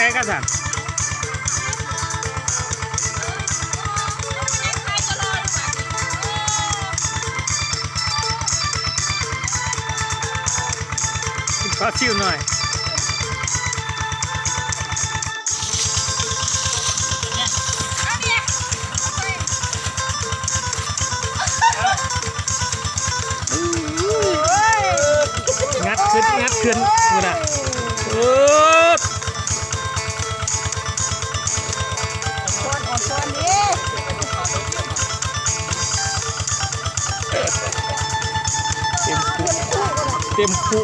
สิเฮ็ด วเด้อ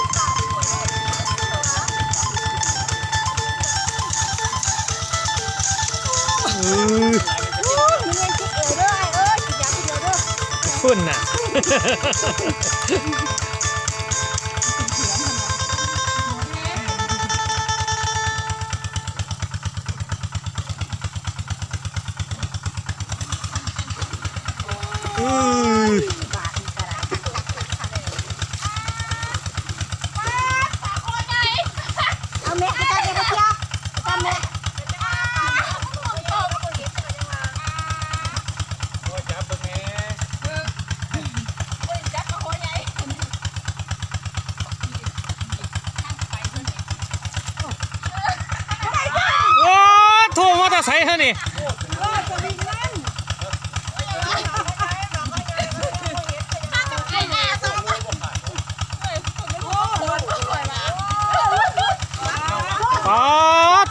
ฝุ่นน่ะ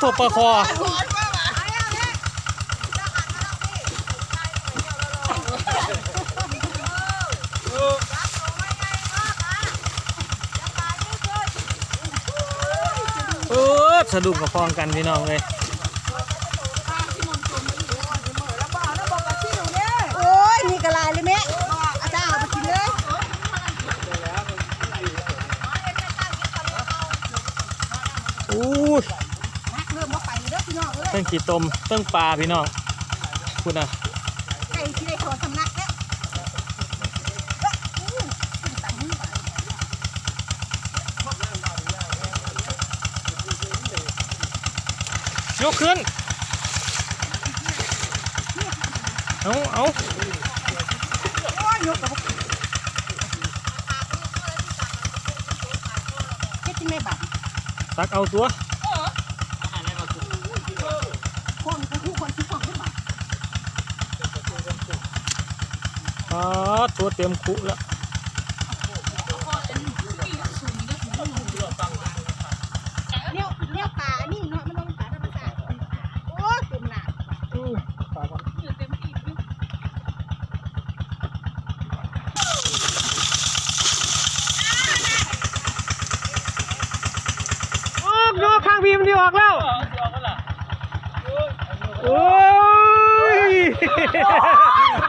โทรประคอเออสะดุ้งกับฟองกันพี่น้องเลย โอ้ยมีกระลายเลยแม่อาจารย์เอาไปกินเลย อู้ย เริ่มมาไปเด้อ พี่น้องเอ้ยเต้งขีตมเต้งปลาพี่น้องพูดนะไก่ที่ได้โทรสำนักแล้วยกขึ้น เอาเอาโอ้ยยกกับเฮ็ดที่แม่บัตรตักเอาตัว คนก็คู่คนที่ฟังได้บัตร อ๋อตัวเต็มคุแล้วเนี่ยเนี่ยป่านี่เนาะมันต้องป่าธรรมชาติ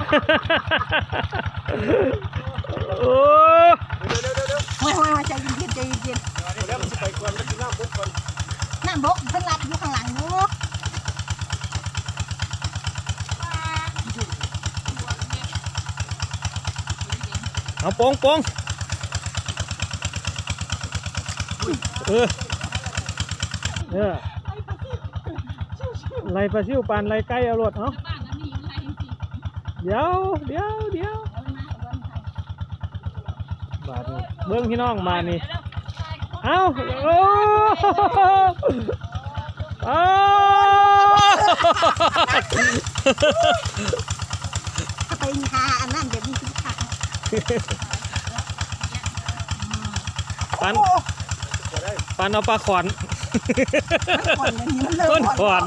โอ้ยเต็มหนาอู้ปลาก่อนออกโยกข้างพีมันดีออกแล้วโอ้ยโอ้ไม่ไม่ไม่ใจเย็นๆใจเย็นๆน้ำบกเพิ่นรับอยู่ข้างหลังอยู่เอาโปงโปงเออเออไล่ปลาซิวปานไล่ไก่เอารถเอาะ เดี๋ยวเดี๋ยวเดี๋ยวบาดนี้เบิ้งพี่น้องบาดนี้เอาโอ้เอาถ้าไปหาอันนั้นแบบนี้คือขาดปันปันเอาปลาขอนคนอย่างนี้มันเริ่ต้มนขอน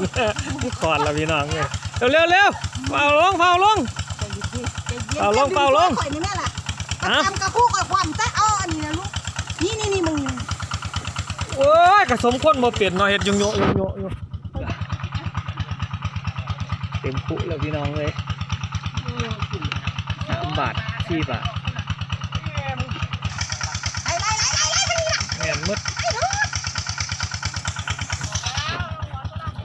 ขอนละพี่น้องเลยเร็วเร็วเร็วเฝ้าลงเฝ้าลง เอาลงเอาลงข่อยนี่แม่ล่ะฮะทำกระคู่กับความแต่เอาอันนี้นะลูก นี่นี่นี่มึงโอ้ยกระสมคนบ่เปลี่ยนเนาะเฮ็ดยุงโยยุงโยอยู่เต็มคุแล้วพี่น้องเลยสามบาทสี่บาท ไล่ไล่ไล่ไล่ไล่ไปนี่นะ แม่นหมด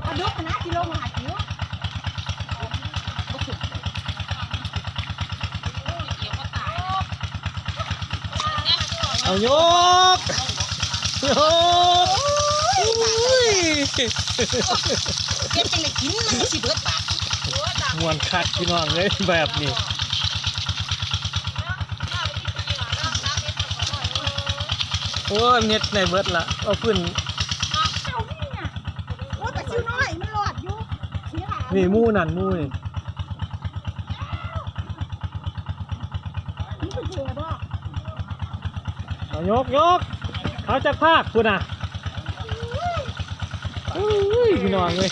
เอาดุกนะกิโลมาหาจิ๋ว เอายกยกอุ้ยเก็บจังได๋กินมันสิเบิดปากมวนคัดพี่น้องเลยแบบนี้โอ้ยเน็ดในเบิดละเอาขึ้นนี่มู่นั่นมู่นี่เป็นเสือบ่ เอายกยกเขาจะพากคุณอะอุ้ยพี่น้องเลย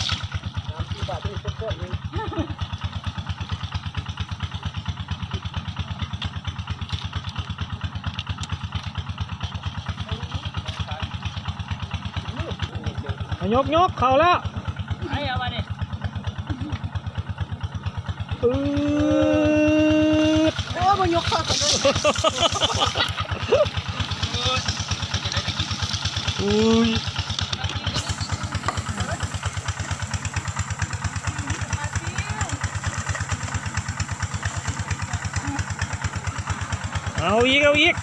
เอายกยกเขาแล้วไอ้เอามาดิอืดโอ้ยบ่ยกคอกันเลยอุ้ยเอาอีกเอาอีกลุ่มก็ย กยก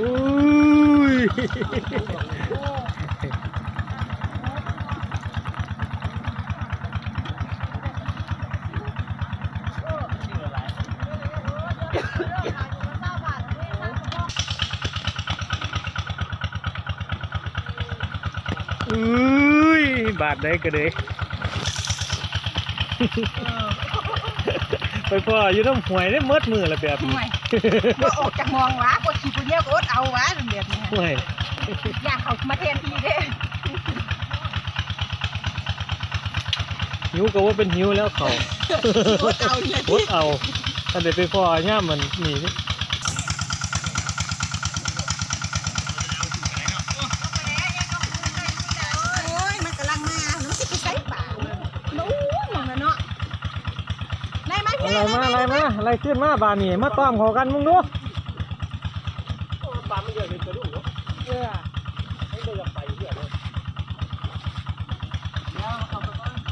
อุ้ยอุ้ย บาดได้ก็เลยไปพ่ออยู่น้ำหวยได้เมดมือละแบบนี้ห่วยบ่ออกจากมองหวะบ่ขี้ผู้เดียวก็อดเอาหวะแบบนี้ฮะห่วยอยากเข้ามาแทนที่เด้หิวก็ว่าเป็นหิวแล้วเขาอดเอาเนี่ยวดเอาถ้าเด็ดไปพ่อย่ามมันหนี โอ้ยมันกำลังมามันสิไปใส่ป่าโอ้ยมองน่ะเนาะไล่มาพี่ อะไรมา อะไรมาอะไรขึ้นมาบานนี่มาต้อมเขากันมึงดูเออ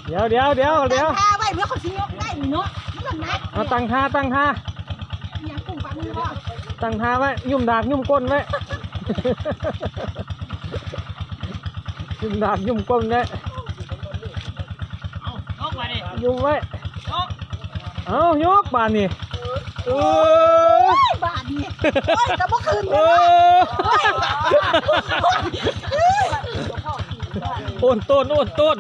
เดี๋ยวเดี๋ยวเดี๋ยวเดี๋ยวตั้งท่าไว้เมื่อเขาสิยกได้นี่เนาะมันนักเอาตั้งท่าตั้งท่ายังกุ้งปลามือบ่ตั้งท่าไว้ยุ่มดากยุ่มก้นไว้ยุ่มดากยุ่มก้นไว้เอายกมาดิยุ่มไว้ยกเอายกบานนี่เออ โอ้ยบาทนี่โอ้ยก็บ่คืนเอเลยอโอนต้นโอนต้น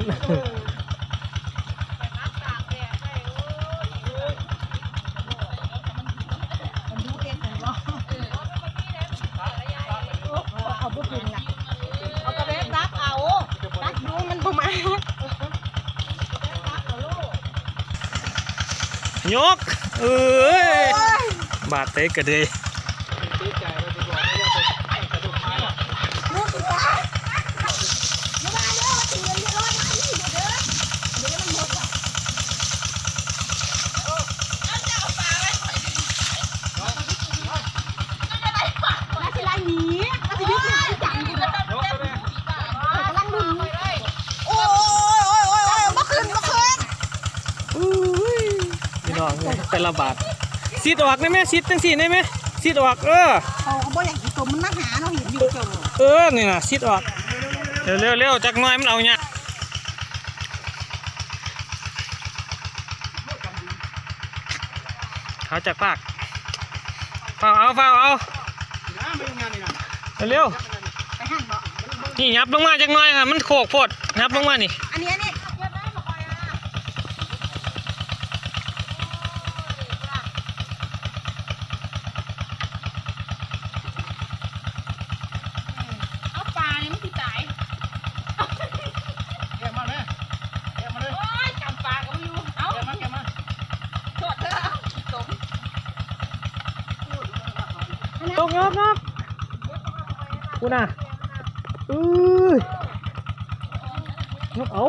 มันดูเองของบ่เอาบ่คืนน่ะเอากระเบ็ดรับเอาตักดูมันบ่มา ยก เอ้ยโอ้ยบาดเตะกระเดย ลูกตาอย่ามาเด้อว่าสิเงินเรียบร้อยมานี่เด้อเดี๋ยวมันหมดอะน่าสิไล่หนีน่าสิยึดหนีจังอยู่นะกำลังดุนโอ้ยโอ้ยโอ้ยโอ้ยโอ้ยบ่คืนบ่คืน อุ้ยพี่น้องเอ้ย แต่ละบาทซีดออกได้ไหมซีดจังสีได้ไหมซีดออกเออเขาก็บ่อยากกินตัวมันมาหาเนาะเห็นอยู่เจ้าเออนี่นะซิดออกเร็วเร็วเร็วจากหน้อยมันเอาเนี่ยเขาจากปากเฝ้าเอาเฝ้าเอาเร็วไปหั่นบ่ๆนี่ยับลงมาจากหน้อยค่ะมันโขกโพดยับลงมานี่อันนี้อันนี้เอาปลาเนี่ยมันสิตาย เก็บมาเลยเก็บมาเลย โอ้ยจำปลาก็ไม่อยู่เอา เก็บมาเก็บมา โทษเด้อสม ตกยบนับ กูน่ะอือยกเอา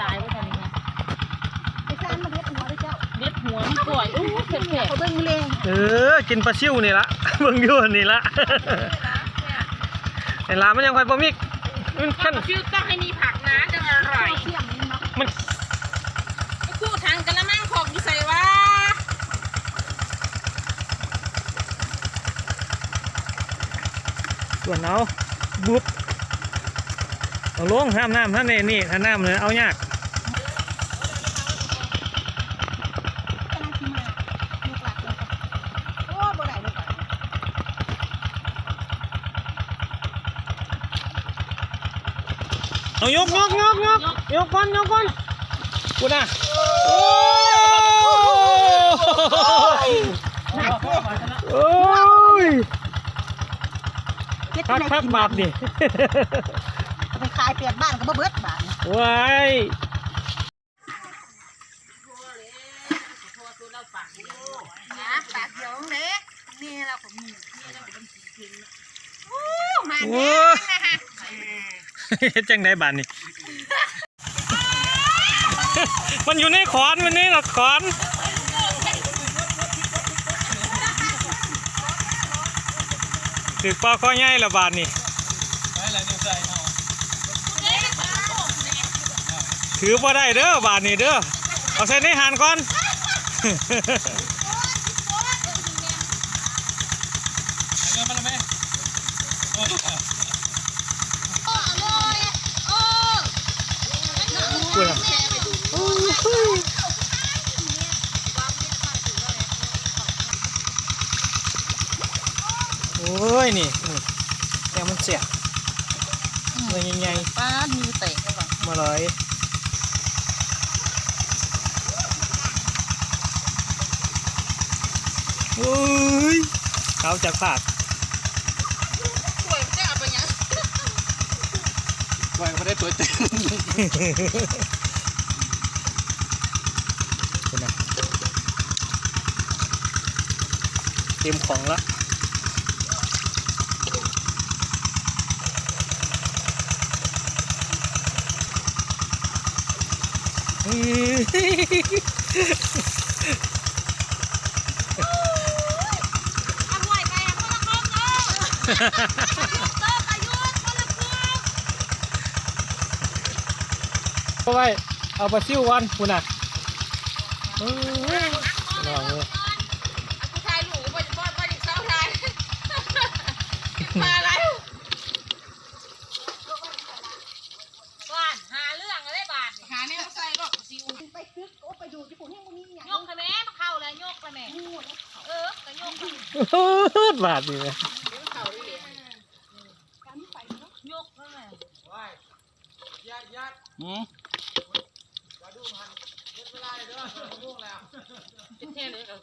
ตายไม่ทันไงไอ้ซานมาเด็ดหัวเลยเจ้าเด็ดหัวมันป่วยอู้เผ็ดเขาเบิ่งมือเลงเออ กินปลาซิวนี่ละเบิ่งอยู่นี่ละแต่ลามันยังค่อยบ่มีมันข้าขั้นชื่อต้องให้มีผักนะจะอร่อย เที่ยงนี่เนาะ มัน คู่ทางกระมังของอยู่ใส่ว่า ส่วนเอาบุบเอาลงห้ามน้ำท่านนี่นี่ถ้าน้ำเลยเอายากเลยโอ้บ่ได้เลยก่อนเอายกยกยกยกยกก่อนยกก่อนกูนะโอ้โอ้ย เฮ็ ดคักได้คักกินบาทนี่เอาไปขายเปียกบ้านก็บ่เบิดบาทนี่ว้ายนะปากเดียวเล็กนี่เราก็มีนี่เราก็เป็นสีเขียวโอ้มาโอ้แน่เฮ็ดจังไดบาทนี่มันอยู่ในขอนมันนี่ละขอน ถือปลาข้อใหญ่ละบาทนี่ถือพอได้เด้อบาทนี่เด้อเอาใส่ในหานก่อน กูน่ะโอ้ยนี่นี่แกมันเสียบเลยใหญ่ป้ามีเตะก่อนๆมาเลยโอ้ยเขาจากผาดสวยจะเอาไปยังไว้ไม่ได้ตัวจริงคุณนะเตรียมของละ อื้ออร่อยไปอะคนละครเออเติมอายุคนละครเอาไว้เอาไปซิ่ววันคุณน่ะเอ้ยลองเลย ผู้ชายหนูไปบ้านบ้านอีกเช้าชายมาแล้วบ้านหาเรื่องอะไรบาทหาเนี่ยใส่ก็ซิว ไปซึกโอ้ไปดูที่ผมยังบ่มีหยัง ยกเลยแม่มาเข้าเลยยกเลยแม่เออก็ยก บาทดีไหมยกเลยแม่หืมเท่เลยเออ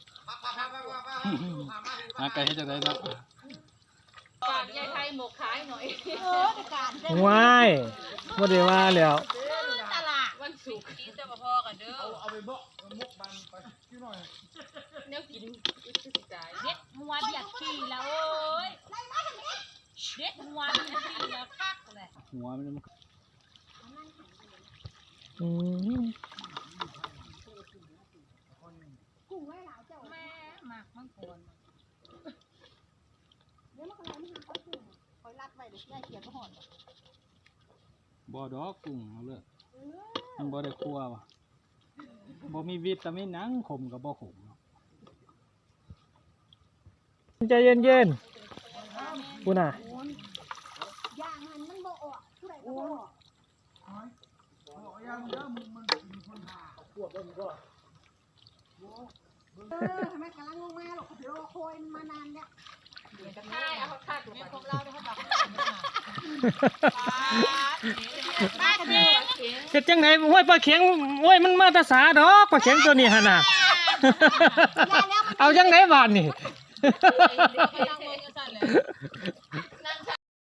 หาไก่ให้จังไดเนาะฝากยายไทยหมกขายหน่อยเออไปการได้ว้ายบ่ได้ว่าแล้ว ตลาดวันศุกร์นี้จะมาพอกันเด้อเอาไปบ่มุกบันไปกินหน่อยเนี่ยกินเด็ดมัวเบียดขี้แล้วโอ้ยเด็ดมัวเบียดขี้แล้วคักเลยหัวมันมันอืมกุ้งไว้หลายเจ้าแม่หมากมังกรเดี๋ยวมันก็เลยมันหาเขากุ้งคอยรัดไว้เดี๋ยวได้เขียนก็หอนบ่ดอกกุ้งเอาเลย มันบ่ได้คั่วว่ะบ่มีวิตามินหนังขมกับบ่ขมเนาะใจเย็นๆคุณน่ะย่างมันมันบ่ออกผู้ใดก็บ่ออกเออทำไมกำลังลงมาหรอกเดี๋ยวรอคอยมันมานานแล้ว ใช่เอาคักเนี่ยของเราเนี่ยเขาบอกป้าเข็งเฮ็ดจังไดโอ้ยปลาเข็งโอ้ยมันมาแตาสาดอกปลาเข็งตัวนี้หั่นน่ะ เอาจังไดบานนี่ เดี๋ยวไปนั่งเมืองกันเลย